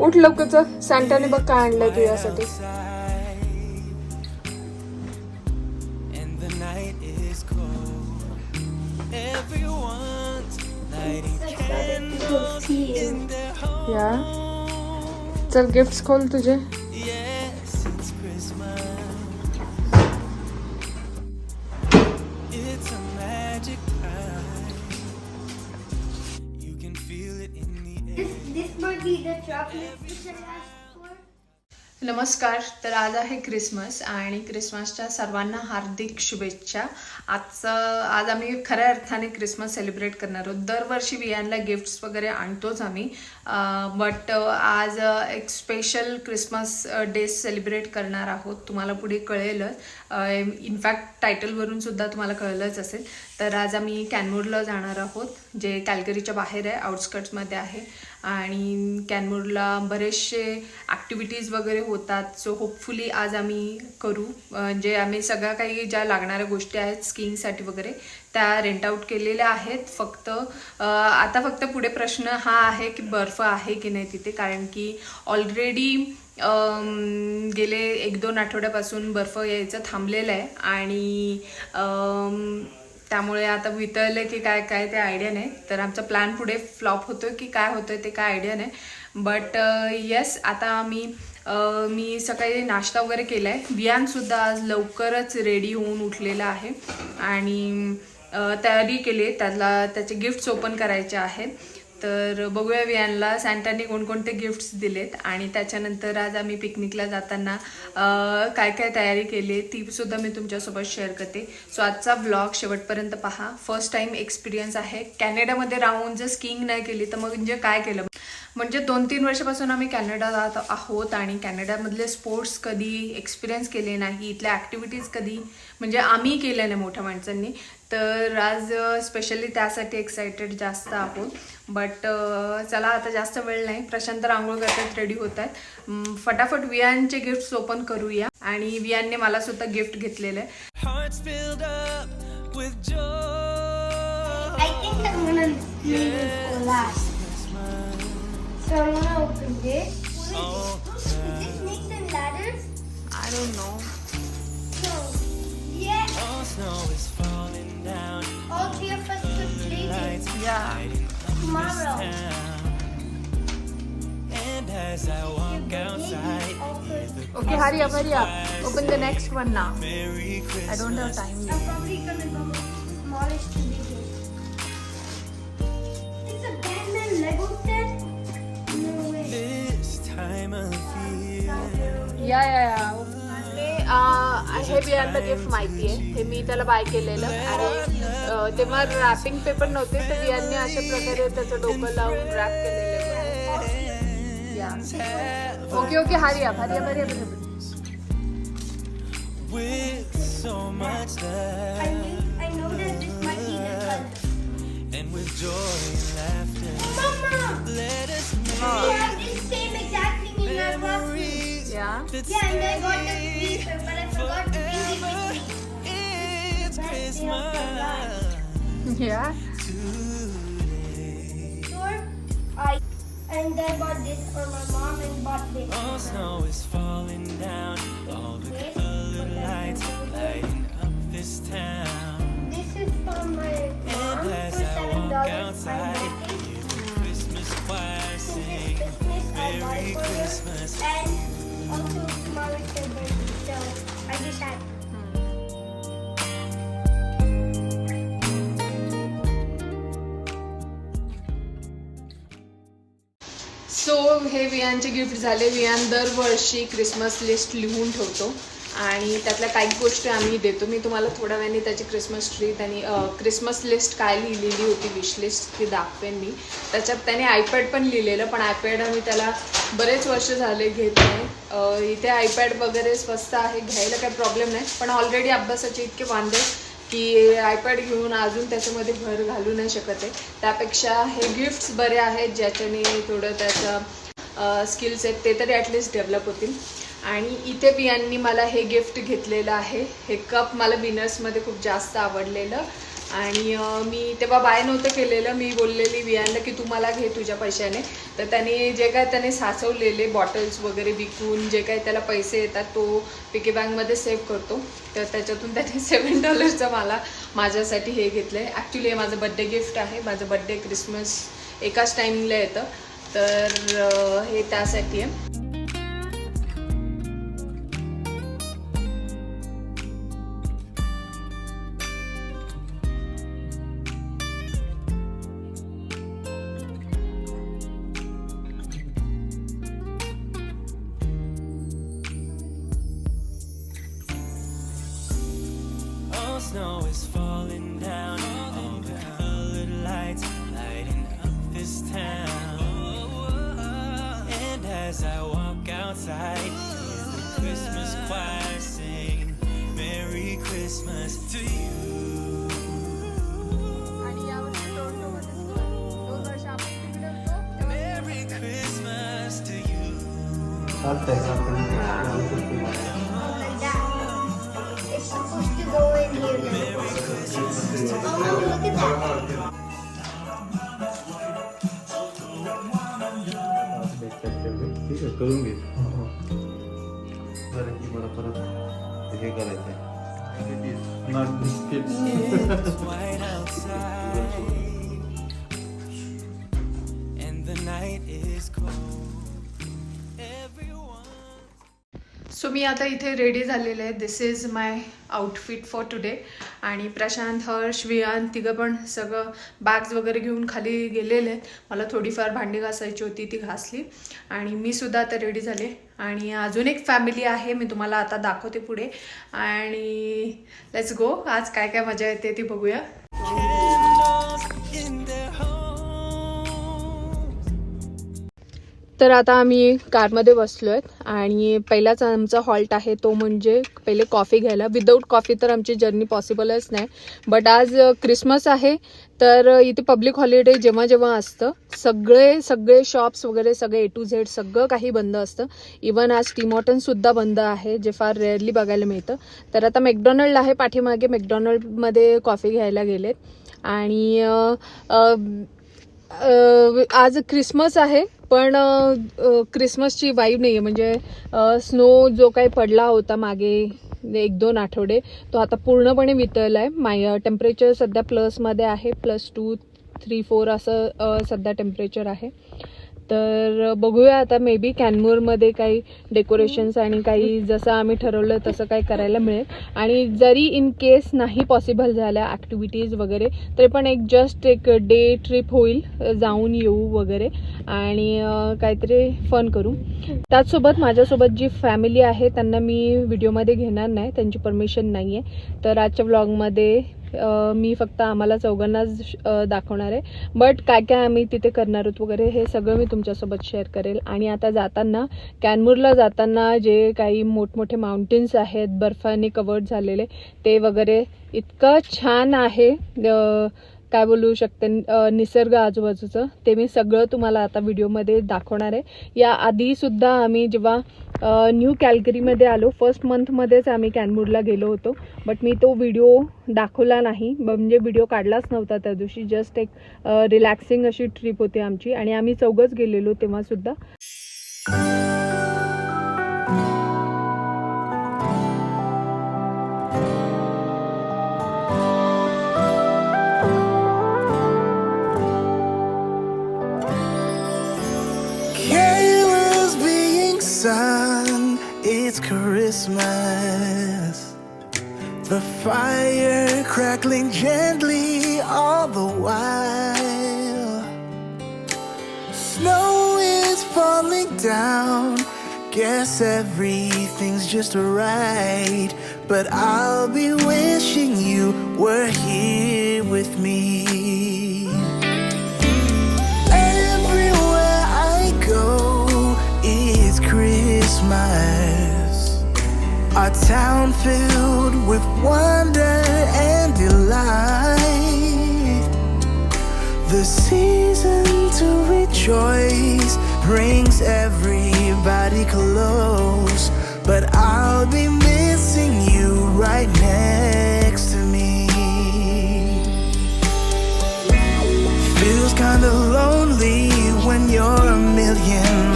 उठ लवकरचं सॅन्टॅनी बघ काय आणलं की तू एन या चल गिफ्ट खोल तुझे. नमस्कार. तर आज आहे क्रिसमस आणि क्रिसमसच्या सर्वांना हार्दिक शुभेच्छा. आजचं आज आम्ही खऱ्या अर्थाने क्रिसमस सेलिब्रेट करणार आहोत. दरवर्षी वियांना गिफ्ट्स वगैरे आणतोच आम्ही. बट आज एक स्पेशल क्रिसमस डे सेलिब्रेट करणार आहोत. तुम्हाला पुढे कळेलच. इनफॅक्ट टायटलवरून सुद्धा तुम्हाला कळलंच असेल. तर आज आम्ही कॅनमूरला जाणार आहोत जे कॅलगरीच्या बाहेर आहे आउटस्कट्समध्ये आहे. आणि कॅनमूरला बरेचसे ॲक्टिव्हिटीज वगैरे होतात. सो होपफुली आज आम्ही करू. म्हणजे आम्ही सगळ्या काही ज्या लागणाऱ्या गोष्टी आहेत स्कीइंगसाठी वगैरे त्या रेंट आऊट केलेल्या आहेत. फक्त आता फक्त पुढे प्रश्न हा आहे की बर्फ आहे की नाही तिथे. कारण की ऑलरेडी गेले एक दोन आठवड्यापासून बर्फ यायचं थांबलेलं आहे. आणि त्यामुळे आता वितळलं की काय काय ते आयडिया नाही. तर आमचा प्लॅन पुढे फ्लॉप होतोय की काय होतोय ते काय आयडिया नाही. बट येस uh, आता मी uh, मी सकाळी नाश्ता वगैरे केला आहे बियानसुद्धा आज लवकरच रेडी होऊन उठलेला आहे. आणि uh, तयारी केली त्याला त्याचे गिफ्ट्स ओपन करायचे आहेत. तर बघूया वियानला सॅन्टाने कोणकोणते गिफ्ट्स दिलेत आणि त्याच्यानंतर आज आम्ही पिकनिकला जाताना काय काय तयारी केली आहे ती सुद्धा मी तुमच्यासोबत शेअर करते. सो आजचा व्लॉग शेवटपर्यंत पहा. फर्स्ट टाइम एक्सपिरियन्स आहे. कॅनडामध्ये राहून जर स्किंग नाही केली तर मग म्हणजे काय केलं? म्हणजे दोन तीन वर्षापासून आम्ही कॅनडा जात आहोत आणि कॅनडामधले स्पोर्ट्स कधी एक्सपिरियन्स केले नाही इथल्या ॲक्टिव्हिटीज कधी म्हणजे आम्ही केल्या नाही मोठ्या माणसांनी. तर आज स्पेशली त्यासाठी एक्सायटेड जास्त आहोत. बट चला आता जास्त वेळ नाही. प्रशांत रांगोळ करतात रेडी होत आहेत. फटाफट वियांचे गिफ्ट्स ओपन करूया. आणि वियांने मला सुद्धा गिफ्ट घेतलेलं आहे. Yeah. Okay, hurry up, hurry up. Open the next one now. I don't have time. Yet. It's a Batman Lego set? No way. This time of year. Yeah, yeah, yeah. हे बियांना gift माहिती आहे हे मी त्याला bye केलेलं आणि तेव्हा wrapping paper नव्हते तर बियांनी अशा प्रकारे त्याचं डोकं लावून रॅप केलेलं या okay okay hurry up hurry up hurry up With so much I love knew, I know that this might be the color. and with joy and laughter, Mama, let us we make have this same exact thing in our classroom. Memories या that Yeah, and I got the speaker, but I forgot to bring it with me. It's Christmas या today. Sure. I and I bought this for my mom and bought this. Oh, snow is falling down. All the Yes, colored lights lighting up this town. This is for my mom And for I seven walk dollars. I outside, bought it. hear the Christmas choir sing. is Christmas. I bought Merry it for her. Christmas. And also tomorrow is birthday, so I so हे वियांचे gift झाले. वियान दरवर्षी Christmas list लिहून ठेवतो. आणि त्यातल्या काही गोष्टी आम्ही देतो. मी तुम्हाला थोड्या वेळाने त्याची क्रिसमस ट्री त्यांनी क्रिसमस लिस्ट काय लिहिलेली होती विश लिस्ट ती दाखवेन मी. त्याच्यात त्याने आयपॅड पण लिहिलेलं पण आयपॅड आम्ही त्याला बरेच वर्ष झाले घेत नाही. इथे आयपॅड वगैरे स्वस्त आहे घ्यायला काही प्रॉब्लेम नाही. पण ऑलरेडी अभ्यासाचे इतके वांदे की आयपॅड घेऊन अजून त्याच्यामध्ये भर घालू नाही शकत आहे. त्यापेक्षा हे गिफ्ट्स बरे आहेत ज्याच्याने थोडं त्याचं स्किल्स आहेत ते तरी ॲटलिस्ट डेव्हलप होतील. आणि इथे बियांनी मला हे गिफ्ट घेतलेलं आहे. हे कप मला विनर्समध्ये खूप जास्त आवडलेलं. आणि मी तेव्हा बाय नव्हतं केलेलं. मी बोललेली वियांना की तू मला घे तुझ्या पैशाने. तर त्याने जे काय त्याने साचवलेले बॉटल्स वगैरे विकून जे काय त्याला पैसे येतात तो पिके बँकमध्ये सेव्ह करतो. तर त्याच्यातून त्याने सेवन डॉलरचं मला माझ्यासाठी हे घेतलं आहे ॲक्च्युली हे माझं बड्डे गिफ्ट आहे. माझं बड्डे क्रिसमस एकाच टाईमला येतं. तर हे त्यासाठी आहे. Like that. It's supposed to go in here now. Oh, look at that. ठीक आहे करून घे बरं की मला परत हे करायचं not biscuit It's white outside, and the night is cold. So मी आता इथे रेडी झालेले आहे this is my outfit for today आणि प्रशांत हर्ष विहान तिघं पण सगळं बॅग्स वगैरे घेऊन खाली गेलेले आहेत. मला थोडीफार भांडी घासायची होती ती घासली. आणि मी सुद्धा आता रेडी झाले. आणि अजून एक फॅमिली आहे. मी तुम्हाला आता दाखवते पुढे. आणि लेट्स गो आज काय काय मजा येते ती बघूया. तर आता आम्ही कारमध्ये बसलो आहेत आणि पहिलाच आमचा हॉल्ट आहे तो म्हणजे पहिले कॉफी घ्यायला. विदाऊट कॉफी तर आमची जर्नी पॉसिबलच नाही. बट आज क्रिसमस आहे तर इथे पब्लिक हॉलिडे जेव्हा जेव्हा असतं सगळे सगळे शॉप्स वगैरे सगळे ए टू झेड सगळं काही बंद असतं. इवन आज टीमॉटनसुद्धा बंद आहे जे फार रेअरली बघायला मिळतं. तर आता मॅकडॉनल्ड आहे पाठीमागे मॅकडॉनल्डमध्ये कॉफी घ्यायला गेलेत. आणि आज क्रिसमस आहे पण क्रिसमसची वाईब नाही आहे म्हणजे स्नो जो काही पडला होता मागे एक दोन आठवडे तो आता पूर्णपणे वितळला आहे माय टेम्परेचर सध्या प्लसमध्ये आहे प्लस टू थ्री फोर असं सध्या टेम्परेचर आहे. तर बघूया आता मे बी कॅनमोरमध्ये काही डेकोरेशन्स आणि काही जसं आम्ही ठरवलं तसं काही करायला मिळेल. आणि जरी इन केस नाही पॉसिबल झाल्या ॲक्टिव्हिटीज वगैरे तरी पण एक जस्ट एक डे ट्रिप होईल जाऊन येऊ वगैरे. आणि काहीतरी फन करू. त्याचसोबत माझ्यासोबत जी फॅमिली आहे त्यांना मी व्हिडिओमध्ये घेणार नाही त्यांची परमिशन नाही आहे तर आजच्या व्लॉगमध्ये मी फक्त आम्हाला चौघांनाच दाखवणार आहे. बट काय काय आम्ही तिथे करणार आहोत वगैरे हे सगळं मी तुमच्यासोबत शेअर करेल. आणि आता जाताना कॅनमूरला जाताना जे काही मोठमोठे माउंटेन्स आहेत बर्फाने कवर्ड झालेले ते वगैरे इतकं छान आहे. काय बोलू शकते निसर्ग आजूबाजूचं ते मी सगळं तुम्हाला आता व्हिडिओमध्ये दाखवणार आहे. या आधीसुद्धा आम्ही जेव्हा न्यू कॅलगरीमध्ये आलो. फर्स्ट मंथमध्येच आम्ही कॅनमूरला गेलो होतो. बट मी तो व्हिडिओ दाखवला नाही. म्हणजे व्हिडिओ काढलाच नव्हता त्या दिवशी. जस्ट एक रिलॅक्सिंग अशी ट्रिप होती आमची. आणि आम्ही चौघच गेलेलो तेव्हासुद्धा. It's Christmas. The fire crackling gently all the while. Snow is falling down. Guess everything's just right. But I'll be wishing you were here with me. Everywhere I go is Christmas. Our town filled with wonder and delight. The season to rejoice brings everybody close, but I'll be missing you right next to me. Feels kinda lonely when you're a million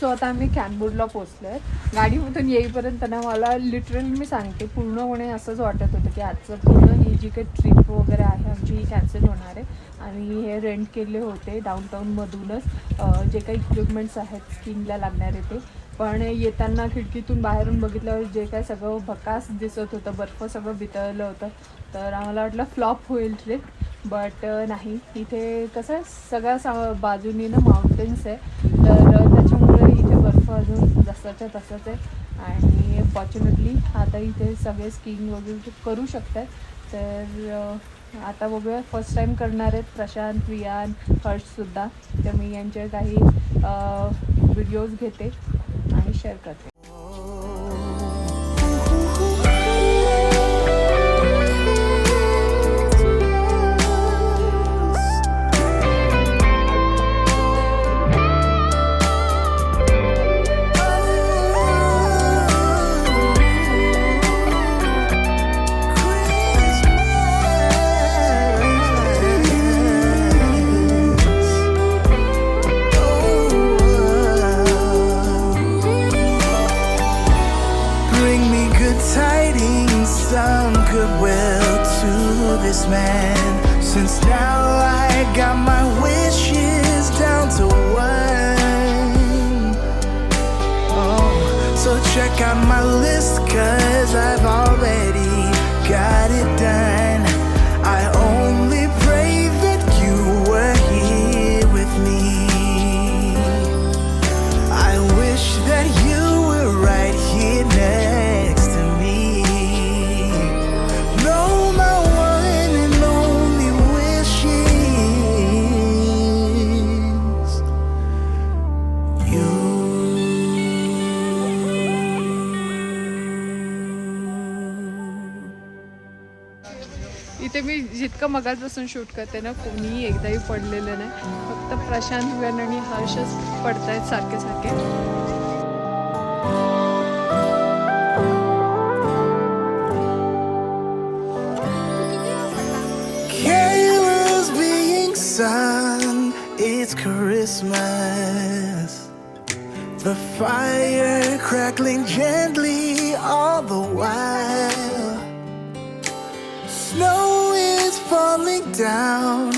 so आता आम्ही कॅनबोर्डला पोचलो आहे गाडीमधून येईपर्यंत ना मला literally मी सांगते पूर्णपणे असंच वाटत होतं की आजचं पूर्ण ही जी काही ट्रिप वगैरे आहे आमची ही कॅन्सल होणार आहे. आणि हे रेंट केले होते डाऊनटाऊनमधूनच जे काही इक्विपमेंट्स आहेत स्किनला लागणारे ते. पण येताना खिडकीतून बाहेरून बघितल्यावर जे काय सगळं भकास दिसत होतं बर्फ सगळं वितळलं होतं. तर आम्हाला वाटलं फ्लॉप होईल ट्रिप बट नाही. इथे कसं आहे सगळ्या सा बाजूनी ना माउंटेन्स आहे. तर त्याच्यामुळे इथे बर्फ अजून जसाच्या तसंच आहे. आणि फॉर्च्युनेटली आता इथे सगळे स्कीइंग वगैरे करू शकतात तर आता बघूया फर्स्ट टाईम करणार आहेत प्रशांत वियान हर्षसुद्धा तर मी यांचे काही व्हिडिओज घेते आणि शेअर करते. Oh. Man. Since now I got my wishes down to one. Oh, so check out my list, एका मगाज बसून शूट करते ना कोणीही एकदाही पडलेलं नाही फक्त प्रशांत वेन आणि हर्षच पडत आहेत सारखे सारखे It's Christmas. The fire crackling gently all the while. Falling down.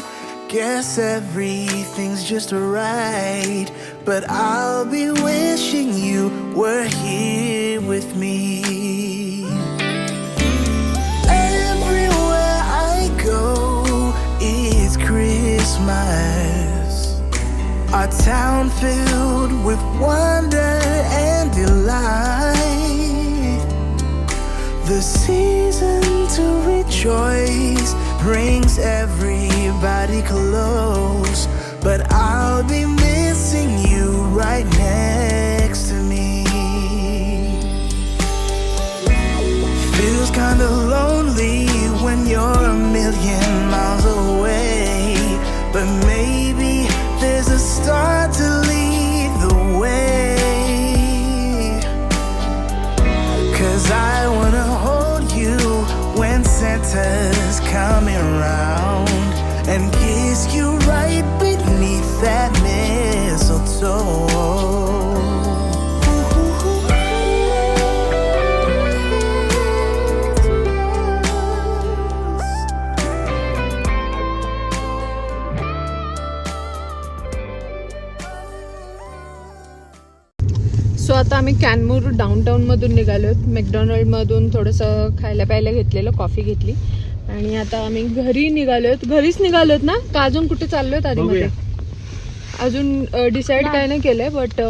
Guess everything's just right. But I'll be wishing you were here with me. Everywhere I go is Christmas. Our town filled with wonder and delight. The season to rejoice brings everybody close. But I'll be missing you right next to me. Feels kinda lonely when you're a million miles away. But maybe there's a star कॅनमूर डाऊनटाऊनमधून निघालो आहेत मॅकडॉनल्डमधून थोडंसं खायला प्यायला घेतलेलं coffee घेतली. आणि आता आम्ही घरी निघालो आहेत घरीच निघालो आहेत ना? का अजून कुठे चाललो आहेत आधीमध्ये अजून डिसाईड काय नाही केलंय बट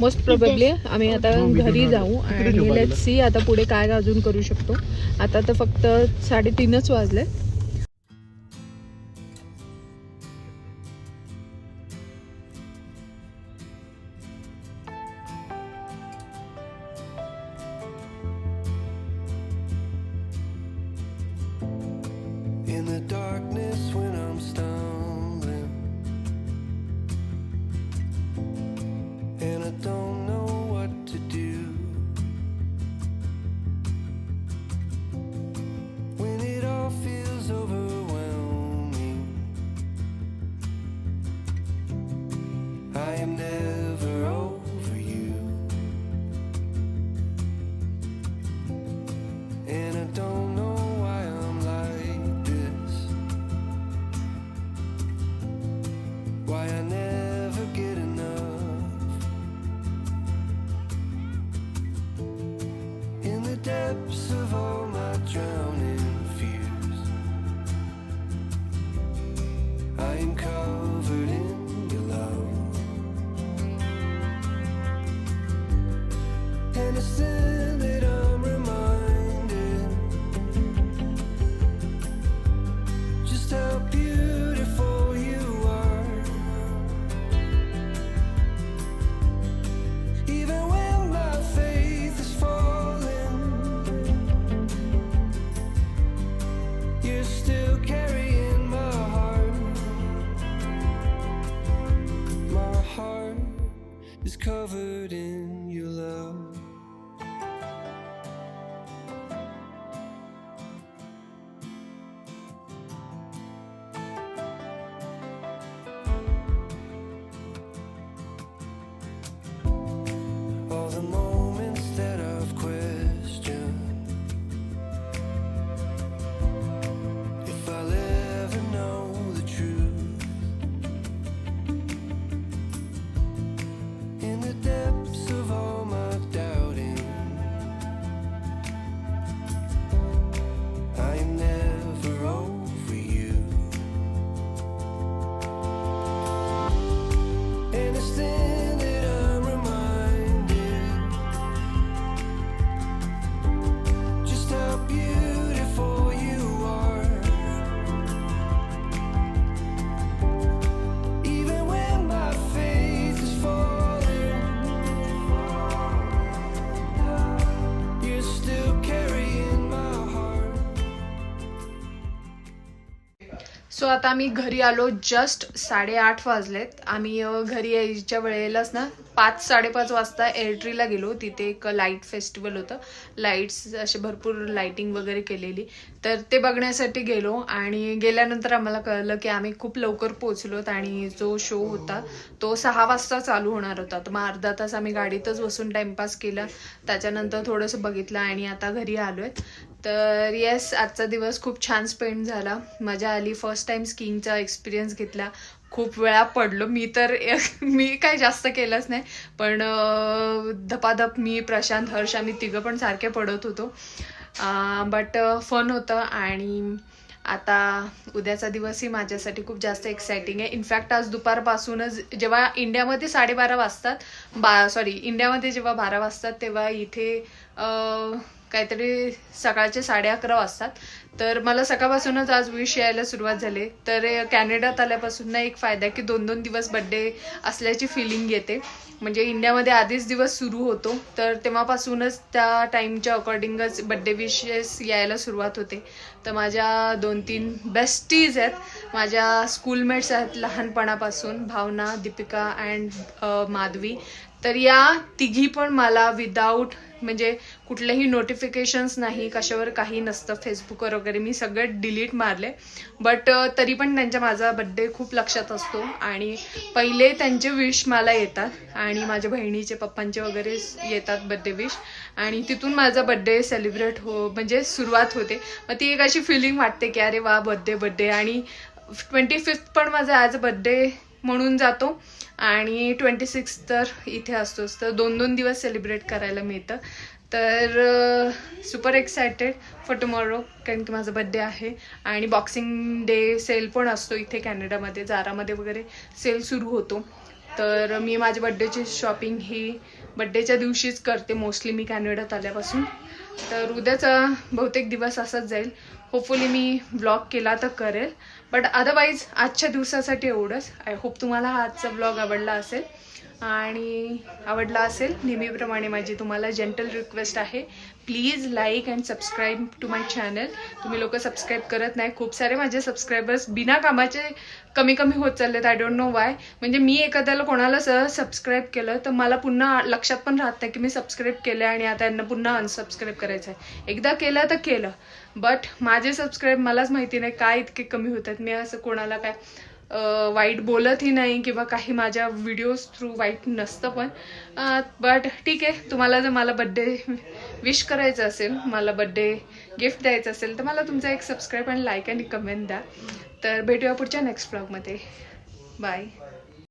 मोस्ट प्रोबेबली आम्ही आता घरी जाऊ आणि लेट सी आता पुढे काय अजून करू शकतो. आता तर फक्त साडेतीनच वाजले In the darkness when I'm stumbling so आता आम्ही घरी आलो जस्ट साडेआठ वाजलेत. आम्ही घरी यायच्या वेळेलाच ना पाच साडेपाच वाजता एअरट्रीला गेलो. तिथे एक लाइट फेस्टिवल होतं. लाईट्स असे भरपूर लाईटिंग वगैरे केलेली. तर ते बघण्यासाठी गेलो आणि गेल्यानंतर आम्हाला कळलं की आम्ही खूप लवकर पोचलोत आणि जो शो होता तो सहा वाजता चालू होणार होता. तर मग अर्धा तास आम्ही गाडीतच बसून टाइमपास केला. त्याच्यानंतर थोडंसं बघितलं आणि आता घरी आलो आहेत तर येस आजचा दिवस खूप छान स्पेंड झाला. मजा आली. फर्स्ट टाइम स्कीइंगचा एक्सपिरियन्स घेतला. खूप वेळा पडलो. मी तर मी काय जास्त केलंच नाही. पण धपाधप मी प्रशांत हर्ष आम्ही तिघं पण सारखे पडत होतो. बट फन होतं आणि आता उद्याचा दिवसही माझ्यासाठी खूप जास्त एक्साइटिंग आहे. इनफॅक्ट आज दुपारपासूनच जेव्हा इंडियामध्ये साडेबारा वाजतात बा सॉरी इंडियामध्ये जेव्हा बारा वाजतात तेव्हा इथे काहीतरी सकाळचे साडे अकरा वाजतात. तर मला सकाळपासूनच आज विश यायला सुरुवात झाली. तर कॅनडात आल्यापासून ना एक फायदा आहे की दोन दोन दिवस बड्डे असल्याची फिलिंग येते. म्हणजे इंडियामध्ये आधीच दिवस सुरू होतो. तर तेव्हापासूनच त्या टाईमच्या अकॉर्डिंगच बड्डे विशेस यायला सुरुवात होते. तर माझ्या दोन तीन बेस्टीज आहेत. माझ्या स्कूलमेट्स आहेत लहानपणापासून भावना दीपिका अँड माधवी. तर या तिघी पण मला विदाऊट म्हणजे कुठलेही नोटिफिकेशन्स नाही कशावर काही नसतं फेसबुकवर वगैरे. मी सगळे डिलीट मारले बट तरी पण त्यांच्या माझा बड्डे खूप लक्षात असतो. आणि पहिले त्यांचे विश मला येतात. आणि माझ्या बहिणीचे पप्पांचे वगैरे येतात बड्डे विश आणि तिथून माझा बड्डे सेलिब्रेट हो म्हणजे सुरुवात होते. मग ती एक अशी फिलिंग वाटते की अरे वा बड्डे बड्डे आणि ट्वेंटी फिफ्थ पण माझा ॲज अ बड्डे म्हणून जातो. आणि ट्वेंटी सिक्स तर इथे असतोच. तर दोन दोन दिवस सेलिब्रेट करायला मिळतं. तर सुपर एक्सायटेड फॉर टुमॉरो कारण की माझा बड्डे आहे. आणि बॉक्सिंग डे सेल पण असतो इथे कॅनडामध्ये. जारामध्ये वगैरे सेल सुरू होतो. तर मी माझ्या बड्डेची शॉपिंग ही बड्डेच्या दिवशीच करते. मोस्टली मी कॅनडात आल्यापासून. तर उद्याचा बहुतेक दिवस असाच जाईल. होपफुली मी ब्लॉग केला तर करेल. बट अदरवाईज आजच्या दिवसासाठी एवढंच. आय होप तुम्हाला हा आजचा ब्लॉग आवडला असेल. आणि आवडला असेल नेहमीप्रमाणे माझी तुम्हाला जेंटल रिक्वेस्ट आहे. Please like and subscribe to my channel. तुम्ही लोक सबस्क्राईब करत नाही. खूप सारे माझे सबस्क्रायबर्स बिना कामाचे कमी कमी होत चाललेत. आय डोंट नो वाय म्हणजे मी एखाद्याला कोणाला सहज सबस्क्राईब केलं तर मला पुन्हा लक्षात पण राहत नाही की मी सबस्क्राईब केलं आणि आता यांना पुन्हा अनसबस्क्राईब करायचं आहे एकदा केलं तर केलं. बट माझे सबस्क्राईब मलाच माहिती नाही काय इतके कमी होत आहेत. मी असं कोणाला काय वाईट बोलतही नाही किंवा काही माझ्या व्हिडिओज थ्रू वाईट नसतं पण. बट ठीक आहे. तुम्हाला जर मला बड्डे विश करायचं असेल मला बड्डे गिफ्ट द्यायचं असेल तर मला तुमचा एक सबस्क्राईब आणि लाईक आणि कमेंट द्या. तर भेटूया पुढच्या नेक्स्ट ब्लॉगमध्ये बाय